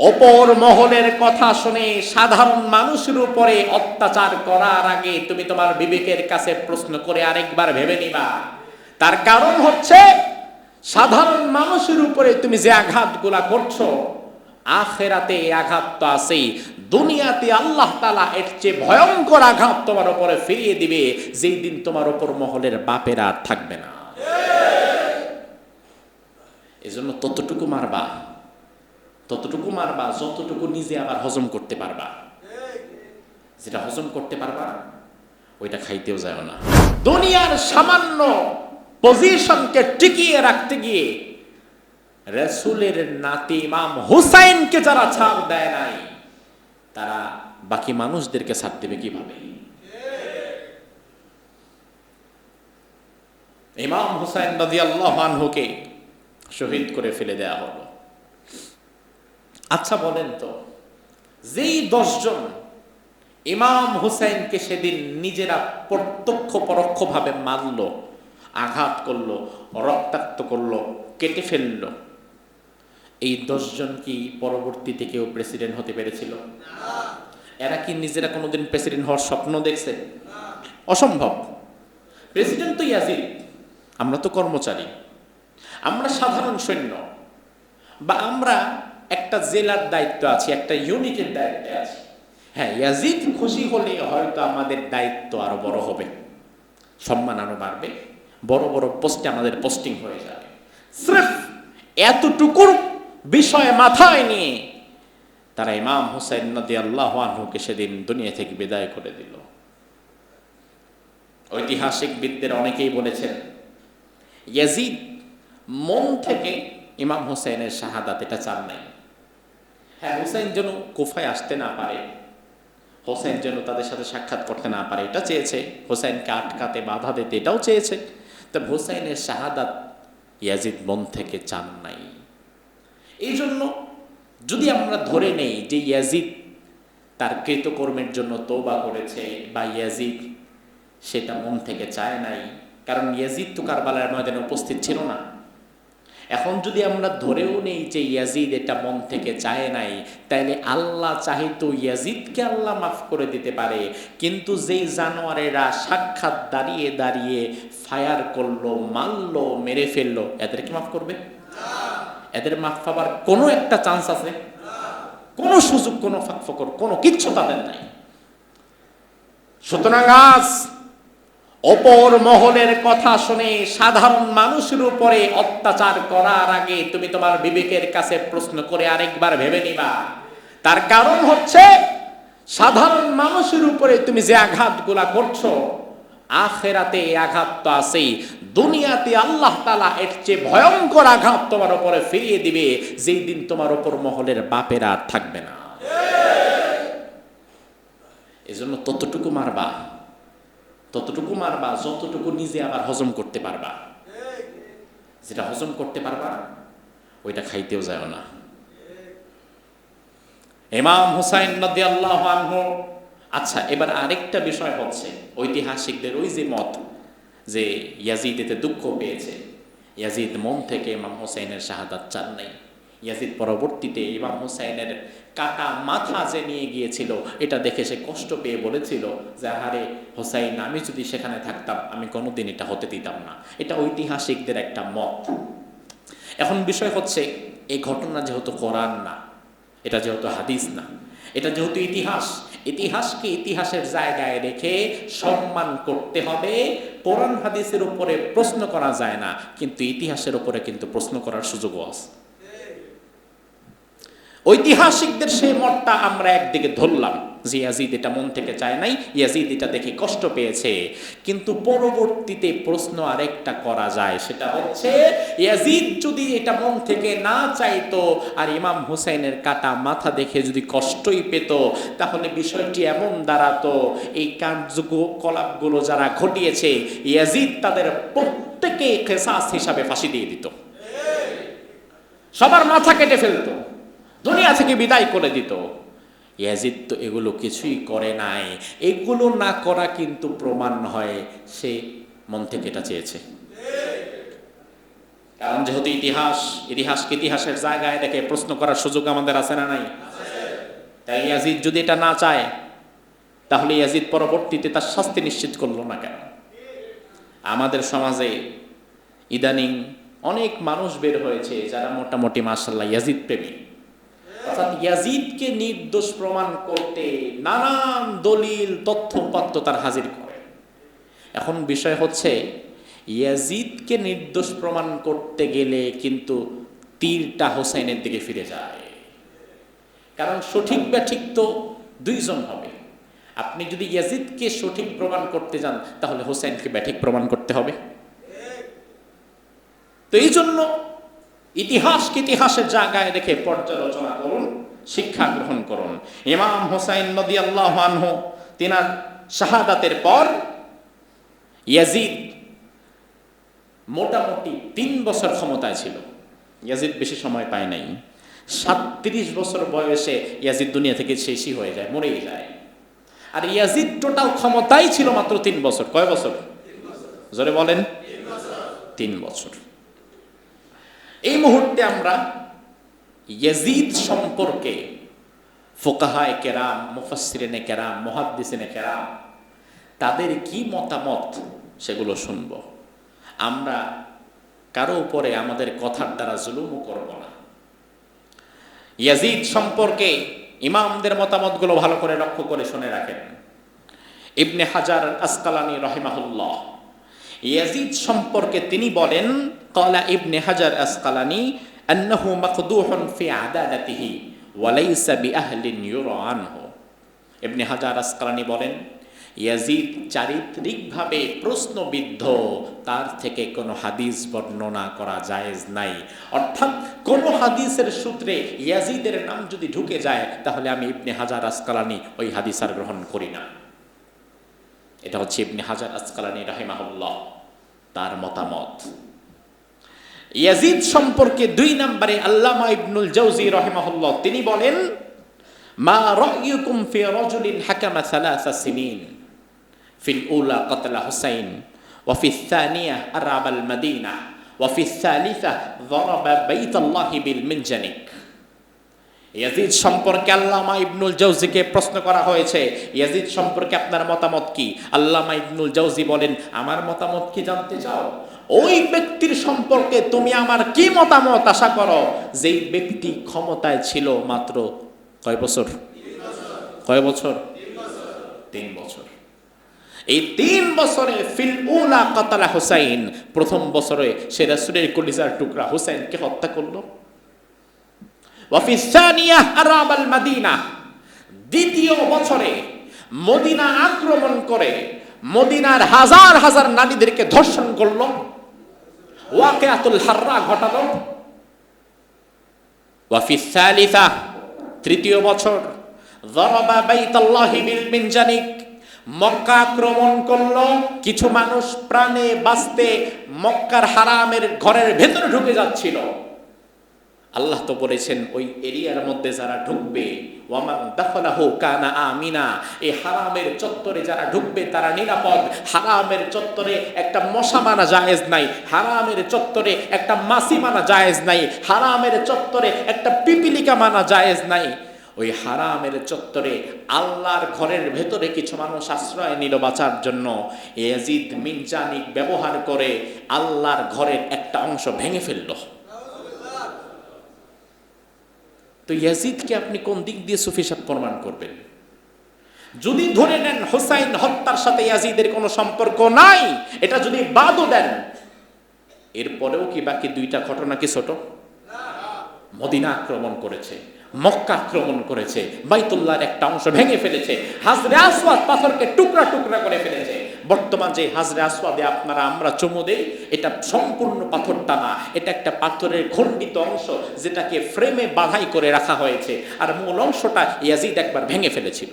অপর মহলের কথা শুনে সাধারণ মানুষের উপরে অত্যাচার করার আগে তুমি তোমার বিবেকের কাছে প্রশ্ন করে আরেকবার ভেবে নিবা। তার কারণ হচ্ছে, সাধারণ মানুষের উপরে তুমি যে আঘাতগুলা করছ, আখেরাতে আঘাত তো আছেই। দুনিয়াতে আল্লাহ তালা এর চেয়ে ভয়ঙ্কর আঘাত তোমার উপরে ফিরিয়ে দিবে, যেই দিন তোমার উপর মহলের বাপের আর থাকবে না। এজন্য ততটুকু মারবা। ততটুকু মারবা, যতটুকু নিজে আবার হজম করতে পারবা। যেটা হজম করতে পারবা, ওইটা খাইতেও যায় না। দুনিয়ার সামান্য পজিশনকে টিকিয়ে রাখতে গিয়ে রসুলের নাতি ইমাম হুসাইনকে যারা ছাড় দেয় নাই, তারা বাকি মানুষদেরকে ছাড় দেবে কীভাবে? ইমাম হুসাইন রাদিয়াল্লাহু আনহুকে শহীদ করে ফেলে দেয়া হলো। আচ্ছা বলেন তো, যেই দশজন ইমাম হুসাইনকে সেদিন নিজেরা প্রত্যক্ষ পরোক্ষভাবে মারল, আঘাত করল, রক্তাক্ত করল, কেটে ফেলল, এই দশজন কি পরবর্তীতে কেউ প্রেসিডেন্ট হতে পেরেছিল? এরা কি নিজেরা কোনোদিন প্রেসিডেন্ট হওয়ার স্বপ্ন দেখছে? অসম্ভব। প্রেসিডেন্ট তো ইয়াজিদ, আমরা তো কর্মচারী, আমরা সাধারণ সৈন্য, বা আমরা একটা জেলার দায়িত্ব আছে, একটা ইউনিটের দায়িত্বে আছি। হ্যাঁ ইয়াজিদ খুশি হলে হয়তো আমাদের দায়িত্ব আরও বড় হবে। সম্মান আরও বাড়বে। বড় বড় পোস্টে আমাদের পোস্টিং হয়ে যাবে। স্রেফ এতটুকুর বিষয় মাথায় নিয়ে তারা ইমাম হুসাইন নদী আল্লাহ আনহুকে সেদিন দুনিয়া থেকে বিদায় করে দিল। ঐতিহাসিকবিদদের অনেকেই বলেছেন, ইয়াজিদ মন থেকে ইমাম হুসাইনের শাহাদাত এটা চান নাই। হ্যাঁ হুসাইন যেন কুফায় আসতে না পারে, হোসেন যেন তাদের সাথে সাক্ষাৎ করতে না পারে, এটা চেয়েছে। হোসেনকে আটকাতে, বাধা দিতে, এটাও চেয়েছে। তবে হোসেনের শাহাদাত ইয়াজিদ মন থেকে চান নাই। এই জন্য যদি আমরা ধরে নেই যে ইয়াজিদ তার কৃতকর্মের জন্য তোবা করেছে বা ইয়াজিদ সেটা মন থেকে চায় নাই, কারণ ইয়াজিদ তো কারবালার ময়দানে উপস্থিত ছিল না। এখন যদি আমরা ধরেও নেই যে ইয়াজিদ এটা মন থেকে চায় নাই, তাইলে আল্লাহ চাহিতো ইয়াজিদকে আল্লাহ মাফ করে দিতে পারে। কিন্তু যেই জানোয়ারেরা সাক্ষাৎ দাঁড়িয়ে দাঁড়িয়ে ফায়ার করল, মারলো, মেরে ফেলল, এদেরকে মাফ করবে? এদের মাফ পাবার কোনো একটা চান্স আছে? কোনো সুযোগ, কোনো ফাঁক ফকর কোনো কিচ্ছু তাদের নাই। সুতরাং আজ অপর মহলের কথা শুনে সাধারণ মানুষের উপরে অত্যাচার করার আগে তুমি তোমার বিবেকের কাছে প্রশ্ন করে আরেকবার ভেবে নিবা। তার কারণ হচ্ছে, সাধারণ মানুষের উপরে তুমি যে আঘাতগুলা করছ, আখেরাতে আঘাত তো আছেই। দুনিয়াতে আল্লাহ তালা এর চেয়ে ভয়ঙ্কর আঘাত তোমার উপরে ফিরিয়ে দিবে, যেই দিন তোমার উপর মহলের বাপেরা থাকবে না। এজন্য ততটুকু মারবা। ততটুকু মারবা, যতটুকু নিজে আবার হজম করতে পারবা। যেটা হজম করতে পারবা, ওইটা খাইতেও যায় না। ইমাম হুসাইন নদী আল্লাহ আচ্ছা এবার আরেকটা বিষয় হচ্ছে, ঐতিহাসিকদের ওই যে মত যে ইয়াজিদ এতে দুঃখ পেয়েছে, ইয়াজিদ মন থেকে ইমাম হুসাইনের শাহাদাত চান নাই। ইয়াজিদ পরবর্তীতে ইমাম হুসাইনের কাটা মাথা যে নিয়ে গিয়েছিল, এটা দেখে সে কষ্ট পেয়ে বলেছিল যে, আহারে হোসাইন, আমি যদি সেখানে থাকতাম, আমি কোনোদিন এটা হতে দিতাম না। এটা ঐতিহাসিকদের একটা মত। এখন বিষয় হচ্ছে, এই ঘটনা যেহেতু কোরআন না, এটা যেহেতু হাদিস না, এটা যেহেতু ইতিহাস, ইতিহাসকে ইতিহাসের জায়গায় রেখে সম্মান করতে হবে। কোরআন হাদিসের উপরে প্রশ্ন করা যায় না, কিন্তু ইতিহাসের উপরে কিন্তু প্রশ্ন করার সুযোগও আছে। ঐতিহাসিকদের সেই মতটা আমরা একদিকে ধরলাম যে ইয়াজিদ এটা মন থেকে চায় নাই, ইয়াজিদ এটা দেখে কষ্ট পেয়েছে। কিন্তু পরবর্তীতে প্রশ্ন আরেকটা করা যায়, সেটা হচ্ছে ইয়াজিদ যদি এটা মন থেকে না চাইতো আর ইমাম হুসাইনের কাটা মাথা দেখে যদি কষ্টই পেত, তাহলে বিষয়টি এমন দাঁড়াতো, এই কার্যকলাপগুলো যারা ঘটিয়েছে, ইয়াজিদ তাদের প্রত্যেকে খেসাস হিসাবে ফাঁসি দিয়ে দিত। সবার মাথা কেটে ফেলতো। দুনিয়া থেকে বিদায় করে দিত। ইয়াজিদ তো এগুলো কিছুই করে নাই। এগুলো না করা কিন্তু প্রমাণ হয় সে মন থেকে এটা চেয়েছে। কারণ যেহেতু ইতিহাস, ইতিহাসকে ইতিহাসের জায়গায় দেখে প্রশ্ন করার সুযোগ আমাদের আছে না নাই? তাই ইয়াজিদ যদি এটা না চায়, তাহলে ইয়াজিদ পরবর্তীতে তার শাস্তি নিশ্চিত করল না কেন? আমাদের সমাজে ইদানিং অনেক মানুষ বের হয়েছে যারা মোটামুটি মার্শাল্লাহ ইয়াজিদ প্রেমী ইয়াজিদকে নির্দোষ প্রমাণ করতে নানান দলিল তথ্যপত্র তার হাজির করে। এখন বিষয় হচ্ছে, ইয়াজিদকে নির্দোষ প্রমাণ করতে গেলে কিন্তু তীরটা হোসাইনের দিকে ফিরে যায়। কারণ সঠিক ব্যাঠিক তো দুইজন হবে। আপনি যদি ইয়াজিদকে সঠিক প্রমাণ করতে যান, তাহলে হোসেনকে ব্যাঠিক প্রমাণ করতে হবে। তো এই জন্য ইতিহাসকে ইতিহাসের জায়গায় রেখে পর্যালোচনা শিক্ষা গ্রহণ করুন। ইমাম হোসাইন নদী আল্লাহ তিনার শাহাদাতের পর ইয়াজিদ মোটামুটি তিন বছর ক্ষমতায় ছিল। ইয়াজিদ বেশি সময় পায় নাই। সাতত্রিশ বছর বয়সে ইয়াজিদ দুনিয়া থেকে শেষই হয়ে যায়, মরেই যায়। আর ইয়াজিদ টোটাল ক্ষমতাই ছিল মাত্র তিন বছর। কয় বছর? জোরে বলেন। তিন বছর। এই মুহূর্তে আমরা ইয়াজিদ সম্পর্কে ফোকাহায় কেরাম মুফাসিরেনে কেরাম, মহাদ্দিসিনে কেরাম, তাদের কি মতামত সেগুলো শুনব। আমরা কারও উপরে আমাদের কথার দ্বারা জুলুমও করব না। ইয়াজিদ সম্পর্কে ইমামদের মতামতগুলো ভালো করে লক্ষ্য করে শুনে রাখেন। ইবনে হাজার আসকালানি রহিমাহুল্লাহ, ইয়াজিদ সম্পর্কে তিনি বলেন, কলা ইবনে হাজার আসকালানি আন্নাহু মাকদুহুন ফি আদালাতিহি ওয়ালাইসা বিআহলিন ইউরা আনহু ইবনে হাজার আসকালানি বলেন, ইয়াজিদ চারিত্রিকভাবে প্রশ্নবিদ্ধ, তার থেকে কোনো হাদিস বর্ণনা করা জায়েজ নাই। অর্থাৎ কোনো হাদিসের সূত্রে ইয়াজিদের নাম যদি ঢুকে যায়, তাহলে আমি ইবনে হাজার আসকালানি ওই হাদিস আর গ্রহণ করি না। এটা হচ্ছে ইবনে হাজার আসকালানি রাহিমাহুল্লাহ, তার মতামত। ইয়াজিদ সম্পর্কে দুই নম্বরে আল্লামা ইবনুল জৌজি রহিমাহুল্লাহ তিনি বলেন মা রায়ুকুম ফি রাজুলিন হাকামা সালাসা সিনিন ফিল উলা কতলা হুসাইন وفي الثانية أرعب المدينة وفي الثالثة ضرب بيت الله بالمنجنيك ইয়াজিদ সম্পর্কে আল্লামা ইবনুল জৌজিকে প্রশ্ন করা হয়েছে ইয়াজিদ সম্পর্কে আপনার মতামত কি আল্লামা ইবনুল জৌজি বলেন আমার মতামত কি জানতে চাও ওই ব্যক্তির সম্পর্কে তুমি আমার কি মতামত আশা করো? যেই ব্যক্তি ক্ষমতায় ছিল মাত্র কয় বছর? কয় বছর? তিন বছর। এই তিন বছরে ফিল উলা কাতালা হুসাইন, প্রথম বছরে সে রাসূলের কলিজার টুকরা হুসাইনকে হত্যা করল। ওয়াফি সানিয়া আরাবাল মাদিনা, দ্বিতীয় বছরে মদিনা আক্রমণ করে মদিনার হাজার হাজার নারীদেরকে ধর্ষণ করল। ওয়াকিয়াতুল হাররা ঘটালো। ওয়াফি সালিসা, তৃতীয় বছর জরবা বাইতাল্লাহি বিল মিনজানিক, মক্কা আক্রমণ করল। কিছু মানুষ প্রাণে বাঁচতে মক্কার হারামের ঘরের ভেতরে ঢুকে যাচ্ছিল। আল্লাহ তো বলেছেন, ওই এরিয়ার মধ্যে যারা ঢুকবে, ওয়ামান দাখলাহু কানা আমিনা, এই হারামের চত্বরে যারা ঢুকবে তারা নিরাপদ। হারামের চত্বরে একটা মশা মানা জায়েজ নাই, হারামের চত্বরে একটা মাসি মানা জায়েজ নাই, হারামের চত্বরে একটা পিপিলিকা মানা জায়েজ নাই। ওই হারামের চত্বরে আল্লাহর ঘরের ভেতরে কিছু মানুষ আশ্রয় নিল বাঁচার জন্য। এজিদ মিনজানিক ব্যবহার করে আল্লাহর ঘরের একটা অংশ ভেঙে ফেলল। তো ইয়াজিদকে আপনি কোন দিক দিয়ে সুফিসাত প্রমাণ করবেন? যদি ধরে নেন হোসাইন হত্যার সাথে ইয়াজিদের কোনো সম্পর্ক নাই, এটা যদি বাদও দেন, এরপরেও কি বাকি দুইটা ঘটনা কি ছোট? মদিনা আক্রমণ করেছে, মক্কা আক্রমণ করেছে, বাইতুল্লাহর একটা অংশ ভেঙে ফেলেছে, হাজরে আসওয়াদ পাথরকে টুকরা টুকরা করে ফেলেছে। বর্তমান যে হাজরে আসওয়াদে আপনারা, আমরা চমু দেই, এটা সম্পূর্ণ পাথরটা না এটা একটা পাথরের খণ্ডিত অংশ যেটাকে ফ্রেমে বাধাই করে রাখা হয়েছে। আর মূল অংশটা ইয়াজিদ একবার ভেঙে ফেলেছিল।